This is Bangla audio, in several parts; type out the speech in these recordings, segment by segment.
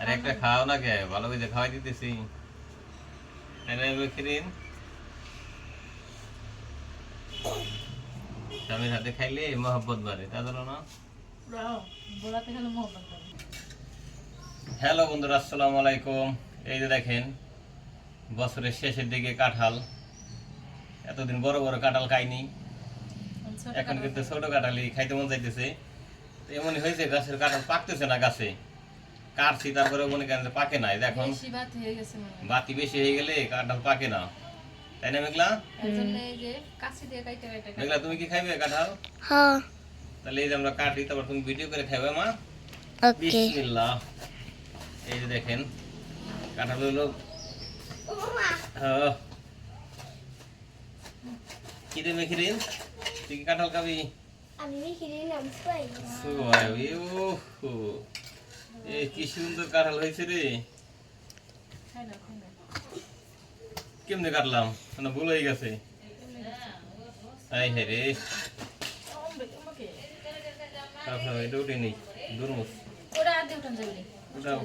আর একটা খাও না কে? ভালো করে খাওয়াই দিতেছি। স্বামীর হাতে খাইলে মহব্বত বাড়ে তা ধরো না। হ্যালো বন্ধুরা আসসালামু আলাইকুম। এই যে দেখেন বছরের শেষের দিকে কাঁঠাল। এতদিন বড় বড় কাঁঠাল খাইনি। এখন কিন্তু ছোট কাঁঠালই খাইতে মন চাইতেছে এমনই হয়েছে গাছের কাঁঠাল পাকতেছে না গাছে। কাটছি তারপরে মনে করেন পাকে না দেখুন বেশি ভাত হয়ে গেছে মনে হয়। বাতি বেশি হয়ে গেলে কাঁঠাল পাকে না। তাই না মেঘলা? মেঘলা তুমি কি খাইবে কাঁঠাল? হ্যাঁ। তাহলে এই যে আমরা কাটি তারপর তুমি ভিডিও করে খাইবে মা। বিসমিল্লাহ। এই যে দেখেন কাঁঠাল হলো। হ্যাঁ। কি রে মেখিরিন তুই কি কাঁঠাল খাবি? আমি মিহিরি নাম পাই সুয়াই, উহু। এ কি সুন্দর কাঁঠাল হয়েছে রে। কেমনে কাটলাম? না ভুল হয়ে গেছে। তাই হ্যাঁ রে। আমাকে। এটা উঠে নেই। দুর্মুস ওরা আর উঠান যাবে উঠাও।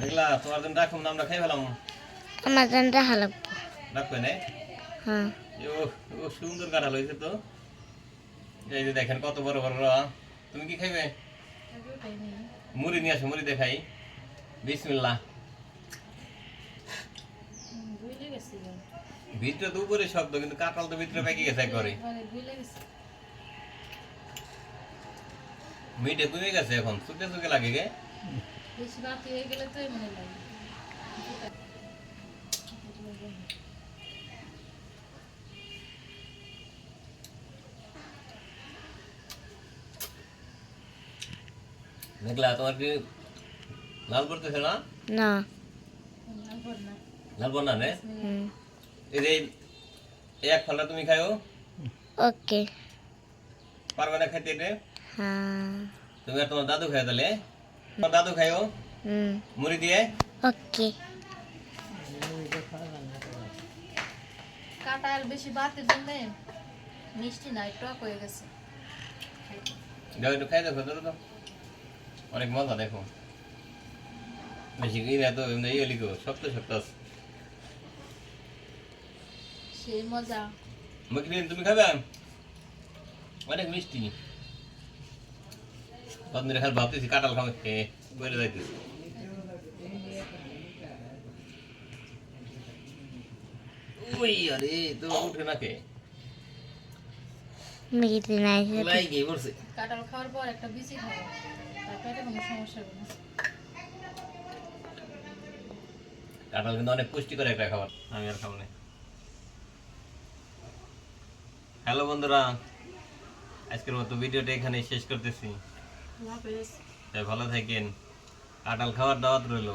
দেখলা তোমার জন্য রাখুন না আমরা খাই ফেলাম। আমার জন্য রাখবে না? হ্যাঁ। ও ও সুন্দর কাঁঠাল হয়েছে তো। এই যে দেখেন কত বড় বড় রয়া। তুমি কি খাইবে। মুড়ি নিয়ে আসো, মুড়ি দেখাই। ভুলে ভিতরে তো উপরে শব্দ, কিন্তু কাঁঠাল তো ভিতরে পেকে গেছে গেছি। মিটে কমে গেছে এখন চুকে চুকে লাগে গে। বেশি ভাত হয়ে গেলে তো মনে লাগে। দেখলা তোমার কি লাল পড়তেছে না না তারপর না লাল পড় না রে হুম এই যে এই এক ফলটা তুমি খাও ওকে পারবে না খাইতে এটা হ্যাঁ তুমি আর তোমার দাদু খাই তাহলে তোমার দাদু খাইও হুম মুড়ি দিয়ে ওকে কাটার বেশি ভাতের জন্য মিষ্টি নাই টক হয়ে গেছে যাও একটু খাই দেখো ধরো তো অনেক মজা দেখো। বেশি কি না তো এমনি ইয়ে লিখো শক্ত শক্ত সেই মজা। মকরিন তুমি খাবে? অনেক মিষ্টি। কতদিন ভাবতেছি কাঁঠাল খাবে খেয়ে যাইতেছি ওই আরে তো উঠে না কে? মিহিরি নাই লাই গিয়ে পড়ছে। কাঁঠাল খাওয়ার পর একটা বিচি খাব। তার কোনো সমস্যা হবে না। কাঁঠাল কিন্তু অনেক পুষ্টিকর একটা খাবার। আমি আর খাব না। হ্যালো বন্ধুরা আজকের মতো ভিডিওটা এখানে শেষ করতেছি। ভালো থাকেন। কাঁঠাল খাওয়ার দাওয়াত রইল।